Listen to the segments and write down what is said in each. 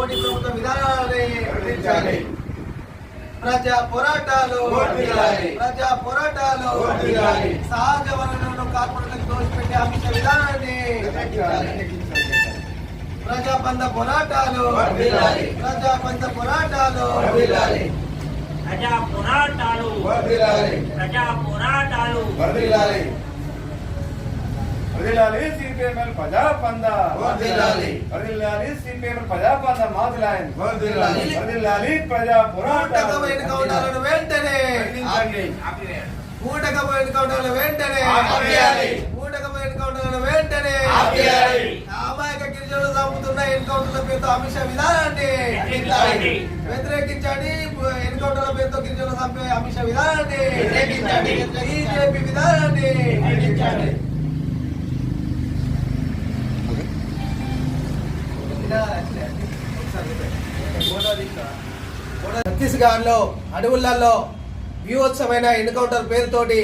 మోడీ ప్రభుత్వ విధానాలని. ప్రజా పోరాటాలు. ప్రజా పోరాటాలు. సహజ వనరులను కార్పొరేట్లకు దోషపెట్టే అమిత విధానాన్ని ప్రజాబంధ పోరాటాలు వర్ధిల్లాలి. ప్రజాబంధ పోరాటాలు. ప్రజా పోరాటాలు. ప్రజా పోరాటాలు. వదిలాలి సిపిఎంఎల్ ప్రజాపంద వర్ధిల్లాలి. వదిలాలి సిపిఎంఎల్ ప్రజాపంద మాదిలాయన్ వర్ధిల్లాలి. వదిలాలి ప్రజా కూటక పోరాటాలు ఎన్కౌంటర్లను వెంటనే ఆపండి. కూటక ఎన్కౌంటర్లను వెంటనే ఆపేయాలి. కూటక ఎన్కౌంటర్లను వెంటనే. అమాయక గిరిజనులు చంపుతున్న ఎన్కౌంటర్ల పేరుతో అమిత్ షా విధానాన్ని వ్యతిరేకించండి. ఎన్కౌంటర్ల పేరుతో గిరిజనులు చంపే అమిత్ షా విధానాన్ని. బీజేపీ విధానాన్ని ఛత్తీస్గఢ్లో అడవులలో వ్యూహోత్సవమైన ఎన్కౌంటర్ పేరుతోటి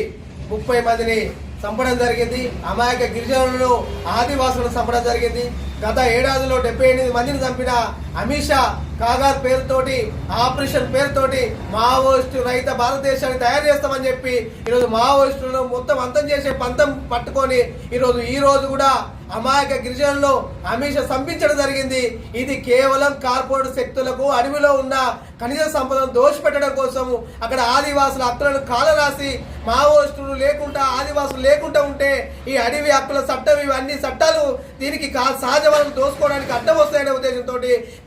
ముప్పై మందిని చంపడం జరిగింది. అమాయక గిరిజనులను ఆదివాసులను చంపడం జరిగింది. గత ఏడాదిలో డెబ్బై ఎనిమిది మందిని చంపిన అమిత్ షా కాగార్ పేరుతోటి ఆపరేషన్ పేరుతోటి మావోయిస్టు రహిత భారతదేశాన్ని తయారు చేస్తామని చెప్పి ఈరోజు మావోయిస్టులను మొత్తం అంతం చేసే పంతం పట్టుకొని ఈరోజు ఈ రోజు కూడా అమాయక గిరిజనులు అమిత్ షా చంపించడం జరిగింది. ఇది కేవలం కార్పొరేట్ శక్తులకు అడవిలో ఉన్న ఖనిజ సంపదను దోషపెట్టడం కోసము అక్కడ ఆదివాసుల హక్కులను కాలరాసి మావోయిస్టులు లేకుండా ఆదివాసులు లేకుండా ఉంటే ఈ అడవి హక్కుల చట్టం ఇవన్నీ చట్టాలు దీనికి కా- సహజ వనరులు దోసుకోవడానికి అడ్డం వస్తాయనే ఉద్దేశంతో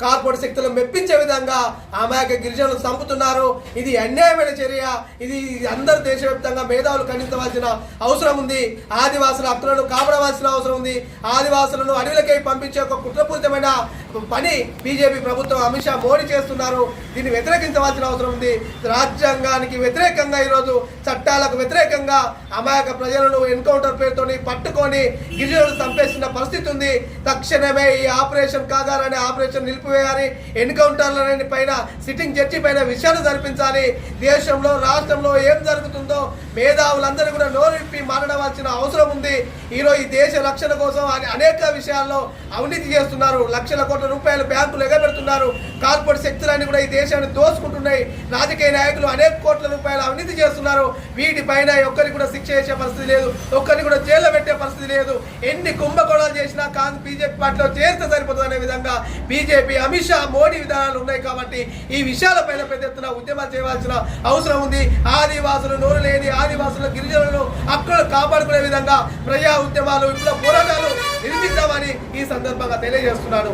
కార్పొరేట్ శక్తులను మెప్పించే విధంగా అమాయక గిరిజనులు చంపుతున్నారు. ఇది అన్యాయమైన చర్య. ఇది అందరు దేశవ్యాప్తంగా మేధావులు ఖండించవలసిన అవసరం ఉంది. ఆదివాసుల హక్కులను కాపాడవలసిన అవసరం ఉంది. ఆదివాసులను అడవులకై పంపించే ఒక కుట్రపూరితమైన పని బీజేపీ ప్రభుత్వం అమిత్ షా మోడీ చేస్తున్నారు. దీన్ని వ్యతిరేకించవలసిన అవసరం ఉంది. రాజ్యాంగానికి వ్యతిరేకంగా ఈరోజు చట్టాల చట్టాలకు వ్యతిరేకంగా అమాయక ప్రజలను ఎన్కౌంటర్ పేరుతోని పట్టుకొని గిరిజనులు చంపేసిన పరిస్థితి ఉంది. తక్షణమే ఈ ఆపరేషన్ కాదారనే అనే ఆపరేషన్ నిలిపివేయాలి. ఎన్కౌంటర్ల పైన సిట్టింగ్ జడ్జి పైన విషయాలు జరిపించాలి. దేశంలో రాష్ట్రంలో ఏం జరుగుతుందో మేధావులందరూ కూడా నోరిప్పి మాట్లాడవలసిన అవసరం ఉంది. ఈరోజు ఈ దేశ రక్షణ కోసం అనేక విషయాల్లో అవినీతి చేస్తున్నారు. లక్షల కోట్ల రూపాయలు బ్యాంకులు ఎగబెడుతున్నారు. కార్పొరేట్ శక్తులన్నీ కూడా ఈ దేశాన్ని దోసుకుంటున్నాయి రాజకీయ నాయకులు అనేక కోట్ల రూపాయలు అవినీతి చేస్తున్నారు. వీటి వీటిపైన ఒక్కరికి కూడా శిక్ష చేసే పరిస్థితి లేదు. ఒక్కరిని కూడా జైల్లో పెట్టే పరిస్థితి లేదు. ఎన్ని కుంభకోణాలు చేసినా కాంగ్రెస్ బీజేపీ పార్టీలో చేరితే సరిపోతుంది అనే విధంగా బీజేపీ అమిత్ షా మోడీ విధానాలు ఉన్నాయి కాబట్టి ఈ విషయాలపైన పెద్ద ఎత్తున ఉద్యమాలు చేయవలసిన అవసరం ఉంది. ఆదివాసులు నోరు లేని ఆదివాసుల గిరిజనులను అక్కడ కాపాడుకునే విధంగా ప్రజా ఉద్యమాలు ఇంట్లో పోరాటాలు నిర్మించామని ఈ సందర్భంగా తెలియజేస్తున్నాను.